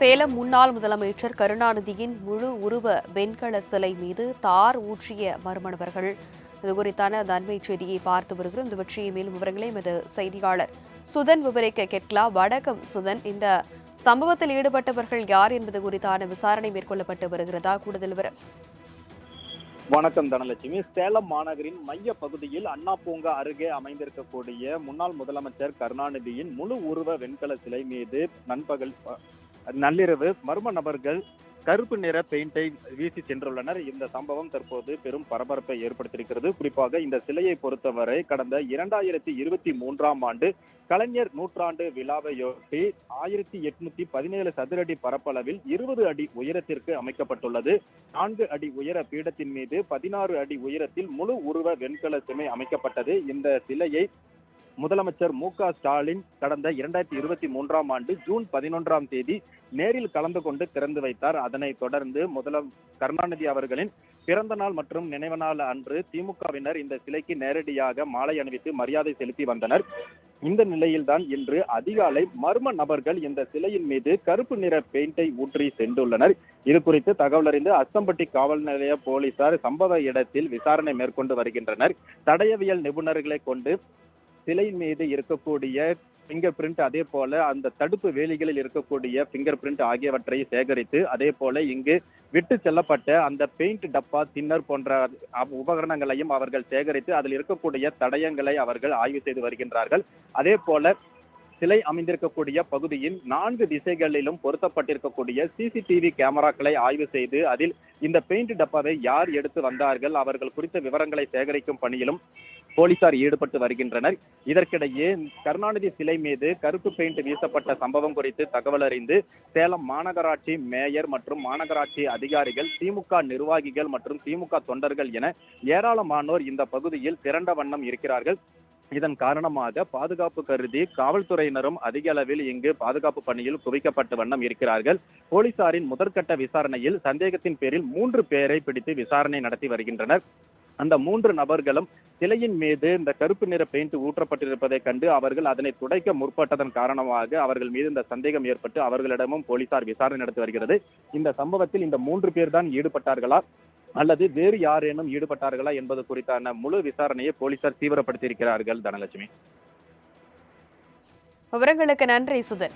சேலம் முன்னாள் முதலமைச்சர் கருணாநிதியின் முழு உருவ வெண்கல சிலை மீது தார் ஊற்றிய மர்ம நபர்கள். இது குறித்தான அந்த செய்தியை பார்த்து வருகிறோம். இந்த பற்றிய மேலும் விவரங்களை எமது செய்தியாளர் சுதன் விவரிக்க கெட்லா வணக்கம் சுதன். இந்த சம்பவத்தில் ஈடுபட்டவர்கள் யார் என்பது குறித்தான விசாரணை மேற்கொள்ளப்பட்டு வருகிறதா? கூடுதல் விவரம். வணக்கம் தனலட்சுமி. சேலம் மாநகரின் மைய பகுதியில் அண்ணா பூங்கா அருகே அமைந்திருக்கக்கூடிய முன்னாள் முதலமைச்சர் கருணாநிதியின் முழு உருவ வெண்கல சிலை மீது நண்பகல் நள்ளிரவு மர்ம நபர்கள் கருப்பு நிற பெயிண்டை வீசி சென்றுள்ளனர். இந்த சம்பவம் தற்போது பெரும் பரபரப்பை ஏற்படுத்தியிருக்கிறது. குறிப்பாக இந்த சிலையை பொறுத்தவரை கடந்த இரண்டாயிரத்தி இருபத்தி மூன்றாம் ஆண்டு கலைஞர் நூற்றாண்டு விழாவையொட்டி ஆயிரத்தி எட்நூத்தி பதினேழு சதுரடி பரப்பளவில் இருபது அடி உயரத்திற்கு அமைக்கப்பட்டுள்ளது. நான்கு அடி உயர பீடத்தின் மீது பதினாறு அடி உயரத்தில் முழு உருவ வெண்கல சிலை அமைக்கப்பட்டது. இந்த சிலையை முதலமைச்சர் மு க ஸ்டாலின் கடந்த இரண்டாயிரத்தி இருபத்தி மூன்றாம் ஆண்டு ஜூன் பதினொன்றாம் தேதி நேரில் கலந்து கொண்டு திறந்து வைத்தார். அதனைத் தொடர்ந்து முதலம் கருணாநிதி அவர்களின் பிறந்த நாள் மற்றும் நினைவு நாள் அன்று திமுகவினர் இந்த சிலைக்கு நேரடியாக மாலை அணிவித்து மரியாதை செலுத்தி வந்தனர். இந்த நிலையில்தான் இன்று அதிகாலை மர்ம நபர்கள் இந்த சிலையின் மீது கருப்பு நிற பெயிண்டை ஊற்றி சென்றுள்ளனர். இது குறித்து தகவல் அறிந்து அஸ்தம்பட்டி காவல் நிலைய போலீசார் சம்பவ இடத்தில் விசாரணை மேற்கொண்டு வருகின்றனர். தடயவியல் நிபுணர்களை கொண்டு சிலை மீது இருக்கக்கூடிய ஃபிங்கர் பிரிண்ட் அதே போல அந்த தடுப்பு வேலிகளில் இருக்கக்கூடிய ஃபிங்கர் பிரிண்ட் ஆகியவற்றை சேகரித்து அதே போல இங்கு விட்டு செல்லப்பட்ட அந்த பெயிண்ட் டப்பா தின்னர் போன்ற உபகரணங்களையும் அவர்கள் சேகரித்து அதில் இருக்கக்கூடிய தடயங்களை அவர்கள் ஆய்வு செய்து வருகின்றார்கள். அதே போல சிலை அமைந்திருக்கக்கூடிய பகுதியின் நான்கு திசைகளிலும் பொருத்தப்பட்டிருக்கக்கூடிய சிசிடிவி கேமராக்களை ஆய்வு செய்து அதில் இந்த பெயிண்ட் டப்பாவை யார் எடுத்து வந்தார்கள்? அவர்கள் குறித்த விவரங்களை சேகரிக்கும் பணியிலும் போலீசார் ஈடுபட்டு வருகின்றனர். இதற்கிடையே கருணாநிதி சிலை மீது கருப்பு பெயிண்ட் வீசப்பட்ட சம்பவம் குறித்து தகவல் அறிந்து சேலம் மாநகராட்சி மேயர் மற்றும் மாநகராட்சி அதிகாரிகள் திமுக நிர்வாகிகள் மற்றும் திமுக தொண்டர்கள் என ஏராளமானோர் இந்த பகுதியில் திரண்ட வண்ணம் இருக்கிறார்கள். இதன் காரணமாக பாதுகாப்பு கருதி காவல்துறையினரும் அதிக அளவில் இங்கு பாதுகாப்பு பணியில் குவிக்கப்பட்ட வண்ணம் இருக்கிறார்கள். போலீசாரின் முதற்கட்ட விசாரணையில் சந்தேகத்தின் பேரில் மூன்று பேரை பிடித்து விசாரணை நடத்தி வருகின்றனர். அந்த மூன்று நபர்களும் சிலையின் மீது இந்த கருப்பு நிற பெயிண்ட் ஊற்றப்பட்டிருப்பதை கண்டு அவர்கள் அதனை துடைக்க முற்பட்டதன் காரணமாக அவர்கள் மீது இந்த சந்தேகம் ஏற்பட்டு அவர்களிடமும் போலீசார் விசாரணை நடத்தி வருகிறது. இந்த சம்பவத்தில் இந்த மூன்று பேர் தான் ஈடுபட்டார்களா? அல்லது வேறு யாரேனும் ஈடுபட்டார்களா என்பது குறித்தான முழு விசாரணையை போலீசார் தீவிரப்படுத்தி இருக்கிறார்கள் தனலட்சுமி. விவரங்களுக்கு நன்றி சுதன்.